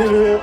yaptığı